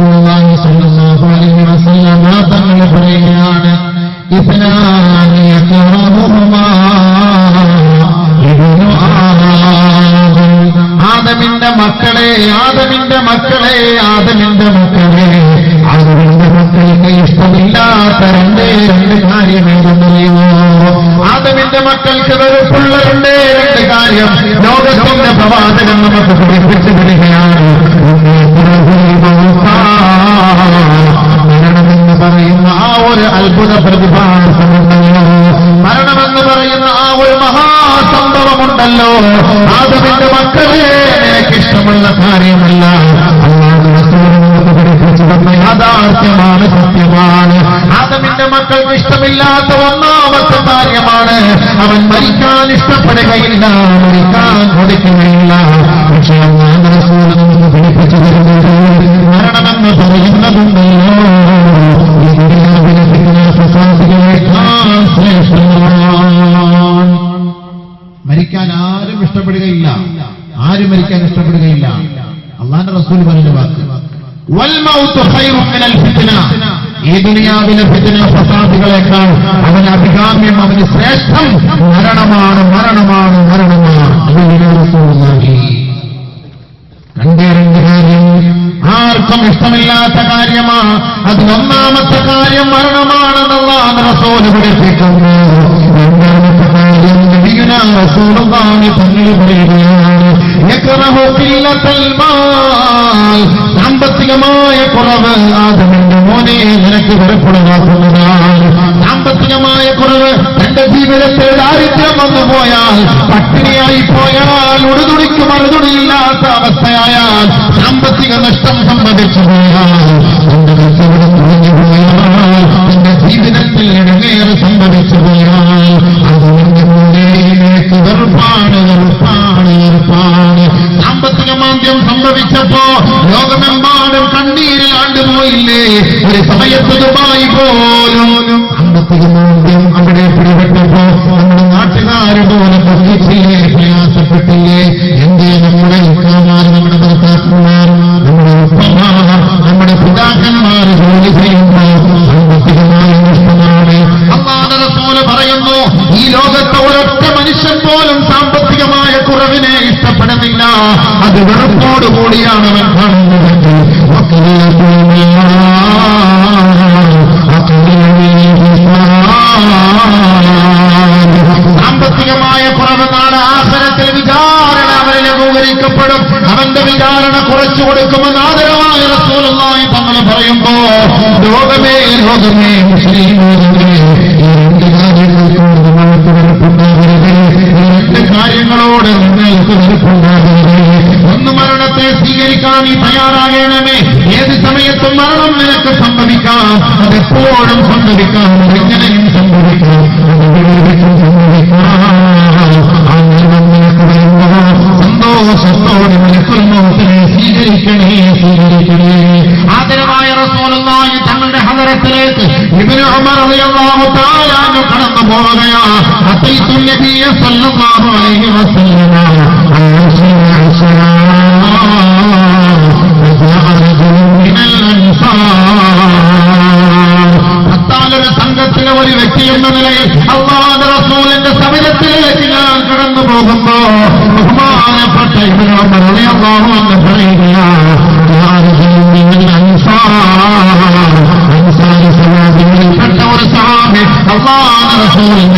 റസൂലുള്ളാഹി സ്വല്ലല്ലാഹു അലൈഹി വസല്ലം ആദമിന്റെ മക്കളെ ആദമിന്റെ മക്കളെ ആദമിന്റെ മക്കളെ ആദമിന്റെ മക്കൾക്ക് ഇഷ്ടമില്ലാത്ത രണ്ടേ രണ്ട് കാര്യമേതെന്നറിയുമോ ആദമിന്റെ മക്കൾക്ക് വെറുപ്പുള്ള രണ്ടേ കാര്യം. ലോകത്തിന്റെ പ്രവാചകൻ നമുക്ക് മക്കൾക്ക് ഇഷ്ടമില്ലാത്ത ഒന്നാമത്തെ കാര്യമാണ് അവൻ മരിക്കാൻ ഇഷ്ടപ്പെടുകയില്ല മരിക്കാൻ കൊടുക്കുകയില്ല പക്ഷേ ഞാൻ നമുക്ക് പഠിപ്പിച്ചു തരുന്നത് മരണമെന്ന് പറയുന്നതുണ്ടല്ലോ. മരിക്കാൻ ആരും ഇഷ്ടപ്പെടുകയില്ല. ആരും മരിക്കാൻ ഇഷ്ടപ്പെടുകയില്ല. അള്ളാന്റെ റസൂൽ പറഞ്ഞ വാക്ക്. വൽമൗത്ത് ഖൈറും മിനൽ ഫിത്ന. ഈ ദുനിയാവിലെ ഫിത്ന ഫസാദുകളെക്കാൾ അവന് അഭികാമ്യം അവന് ശ്രേഷ്ഠം മരണമാണ് മരണമാണ് മരണമാണ്. അത് റസൂലുള്ളാഹി രണ്ടേ രണ്ട് കാര്യം. ആർക്കും ഇഷ്ടമില്ലാത്ത കാര്യമാണ്. അതിലൊന്നാമത്തെ കാര്യം മരണമാണെന്നുള്ള റസൂൽ പഠിപ്പിക്കുന്നു. രണ്ടാമത്തെ കാര്യം നബിയുന റസൂലുള്ളാഹി തങ്ങൾ പറയുകയാണ് യക്റഹു ഖില്ലത്തൽ മാൽ വെറുപ്പുളവാക്കുന്നതാണ് സാമ്പത്തികമായ കുറവ് തന്റെ ജീവിതത്തിൽ ദാരിദ്ര്യം വന്നു പോയാൽ പട്ടിണിയായി പോയാൽ ഉടുതുടിക്ക് മറുതുണിയില്ലാത്ത അവസ്ഥയായാൽ സാമ്പത്തിക നഷ്ടം സംഭവിച്ചു പോയാൽ തന്റെ കച്ചവടം കുറഞ്ഞു പോയാൽ തന്റെ ജീവിതത്തിൽ ഇടങ്ങേറെ സംഭവിച്ചു പോയാൽ അതുകൊണ്ട് വെറുപ്പാണ് സംഭവിച്ചപ്പോ ആണ്ടുപോയില്ലേ ഒരു സമയത്ത് പോലും സാമ്പത്തിക മൂല്യം അവിടെ പിടിപെട്ടപ്പോ നമ്മുടെ നാട്ടുകാര് പോലെ പൊക്കിച്ചില്ലേ പ്രയാസപ്പെട്ടില്ലേ? എന്തേ നമ്മുടെ ഇക്കാമാർ നമ്മുടെ ഭർത്താക്കന്മാർ നമ്മുടെ ഉപ്പമാർ നമ്മുടെ പിതാക്കന്മാർ ജോലി ചെയ്യുമ്പോ സാമ്പത്തികമായ നഷ്ടമാണ് അള്ളാഹ് റസൂൽ പറയുന്നു ഈ ലോകത്തെ മനുഷ്യൻ പോലും സാമ്പത്തികമായ കുറവിനെ ഇഷ്ടപ്പെടുന്നില്ല. അത് വെറുപ്പോടുകൂടിയാണ് അവൻ ലഘൂകരിക്കപ്പെടും അവന്റെ വിചാരണ കുറച്ചു കൊടുക്കുമെന്ന് ആദരവായ റസൂലുള്ളാഹി തങ്ങൾ പറയുമ്പോ ലോകമേ ലോകമേ ഈ ഈ കാര്യങ്ങളോട് നിങ്ങൾക്ക് വെറുപ്പുണ്ടാകരുത് ഒന്ന് മരണത്തെ സ്വീകരിക്കാൻ നീ തയ്യാറാകണമേ. ഏത് സമയത്തും മരണം നിനക്ക് സംഭവിക്കാം. അതെപ്പോഴും സംഭവിക്കാം. അത്തൈതു നബിയ സല്ലല്ലാഹു അലൈഹി വസല്ലം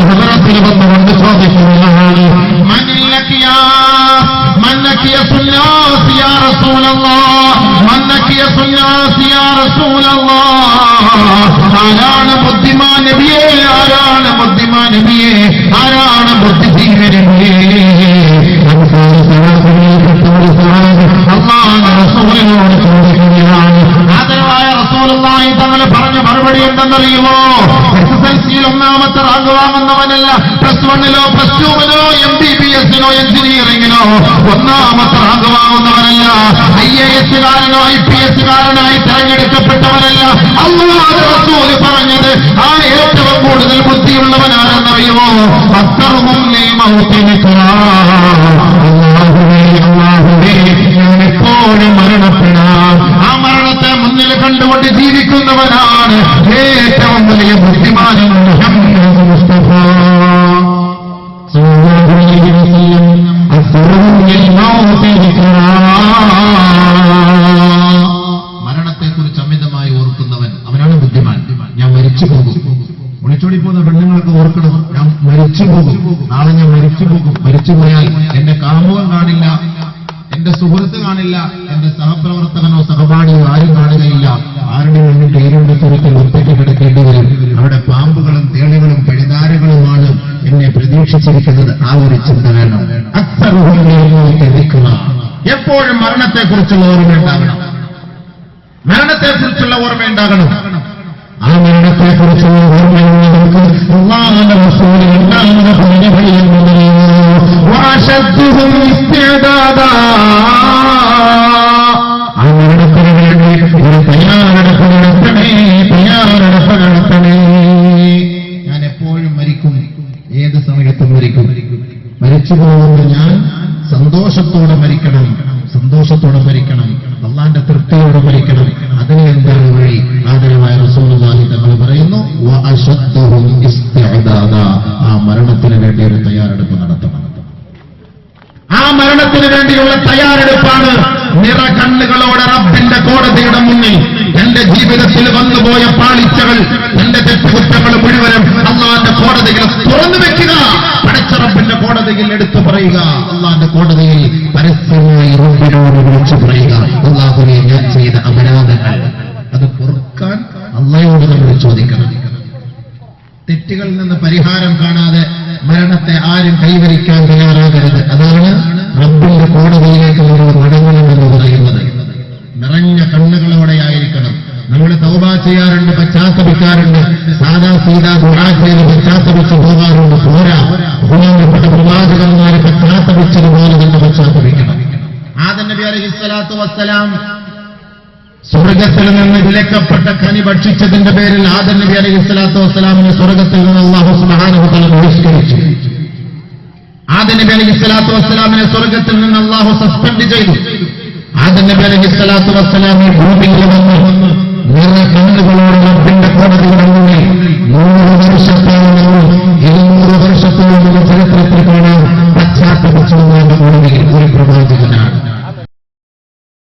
ഹൃദയത്തിൽ വന്നുകൊണ്ട് ചോദിക്കുകയാണ് ആരാണ് ബുദ്ധിമാൻ നബിയെ? ആരാണ് ഒന്നാമത്തെ റാങ്ക് വാങ്ങുന്നവനല്ല പ്ലസ് വണ്ണിലോ പ്ലസ് ടുവിനോ എം ബി ബി എസിനോ എഞ്ചിനീയറിംഗിനോ ഒന്നാമത്തെ റാങ്ക് വാങ്ങുന്നവനല്ല ഐ എ എസുകാരനോ ഐ പി എസുകാരനായി തെരഞ്ഞെടുക്കപ്പെട്ടവനല്ല. അള്ളാഹ് പറഞ്ഞത് ആ ഏറ്റവും പോകും ഒളിച്ചോടി പോകുന്ന പെണ്ണുങ്ങളൊക്കെ ഓർക്കണം. ഞാൻ മരിച്ചു പോകും. നാളെ ഞാൻ മരിച്ചു പോകും. മരിച്ചു പോയാൽ എന്റെ കാമുകം കാണില്ല. എന്റെ സുഹൃത്ത് കാണില്ല. എന്റെ സഹപ്രവർത്തകനോ സഹപാഠിയോ ആരും കാണുകയില്ല ആരുടെ മുന്നിൽ പേരുടെ സ്വരത്തിൽ ഒറ്റയ്ക്ക് കിടക്കേണ്ടി വരും. അവിടെ പാമ്പുകളും തേളികളും പഴുതാരകളുമാണ് എന്നെ പ്രതീക്ഷിച്ചിരിക്കുന്നത്. ആ ഒരു ചിന്ത വേണം. എത്തിക്കുക. എപ്പോഴും മരണത്തെക്കുറിച്ചുള്ള ഓർമ്മയുണ്ടാകണം. മരണത്തെക്കുറിച്ചുള്ള ഓർമ്മയുണ്ടാകണം. മരിച്ചു ഞാൻ സന്തോഷത്തോടെ മരിക്കണം. സന്തോഷത്തോടെ മരിക്കണം. അള്ളാന്റെ തൃപ്തിയോടെ മരിക്കണം. അതിന് എന്താണ് വഴി ആദരവായ റസൂലുള്ളാഹി തങ്ങൾ പറയുന്നു. ആ മരണത്തിന് വേണ്ടി ഒരു തയ്യാറെടുപ്പ് നടത്തണം. ആ മരണത്തിന് വേണ്ടിയുള്ള തയ്യാറെടുപ്പാണ് നിറ കണ്ണുകളോടെ റബ്ബിന്റെ കോടതിയുടെ മുന്നിൽ എന്റെ ജീവിതത്തിൽ വന്നുപോയ പാളിച്ചകൾ എന്റെ തെറ്റുകുറ്റങ്ങൾ മുഴുവനും അള്ളാന്റെ കോടതികൾ തുറന്നു വെക്കുക. റബ്ബിന്റെ കോടതിയിൽ എടുത്തു പറയുക. അള്ളാന്റെ കോടതിയിൽ പരസ്യമായി റബ്ബിനോട് വിളിച്ചു പറയുക. അള്ളാഹുനെ ഞാൻ ചെയ്ത അപരാധങ്ങൾ അത് പൊറുക്കാൻ അള്ളയോട് നമ്മൾ ചോദിക്കണം. തെറ്റുകളിൽ നിന്ന് പരിഹാരം കാണാതെ മരണത്തെ ആരും കൈവരിക്കാൻ തയ്യാറാകരുത്. അതാണ് റബ്ബിന്റെ കോടതിയിലേക്ക് നമ്മൾ മടങ്ങണമെന്ന് പറയുന്നത്. നിറഞ്ഞ കണ്ണുകളോടെയായിരിക്കണം നമ്മൾ തൗബ ചെയ്യാറുണ്ട് പശ്ചാത്തപിക്കാറുണ്ട്. സാധാ സീതാ ദുരാശയിൽ പശ്ചാത്തപിച്ച് പോകാറുണ്ട്. പോരാ. ബഹുമാനപ്പെട്ട പ്രവാചകന്മാരെ പശ്ചാത്തപിച്ചതുപോലെ തന്നെ പശ്ചാത്തപിക്കണം. ആദം നബി അലഹിസ്വലാത്തു വസ്സലാം സ്വർഗത്തിൽ നിന്ന് വിലക്കപ്പെട്ട കനി ഭക്ഷിച്ചതിന്റെ പേരിൽ ആദം നബി അലൈഹി സ്വലാത്തു വസ്സലാമിനെ സ്വർഗത്തിൽ നിന്ന് അള്ളാഹു സുബാനുഭവത്തിൽ ബഹിഷ്കരിച്ചു. ആദം നബി അലൈഹി സ്വലാത്തു വസ്സലാമിനെ സ്വർഗത്തിൽ നിന്ന് അള്ളാഹു സസ്പെൻഡ് ചെയ്തു. ആദം നബി അലൈഹി സ്വലാത്തു വസ്സലാമി ഭൂമിയിൽ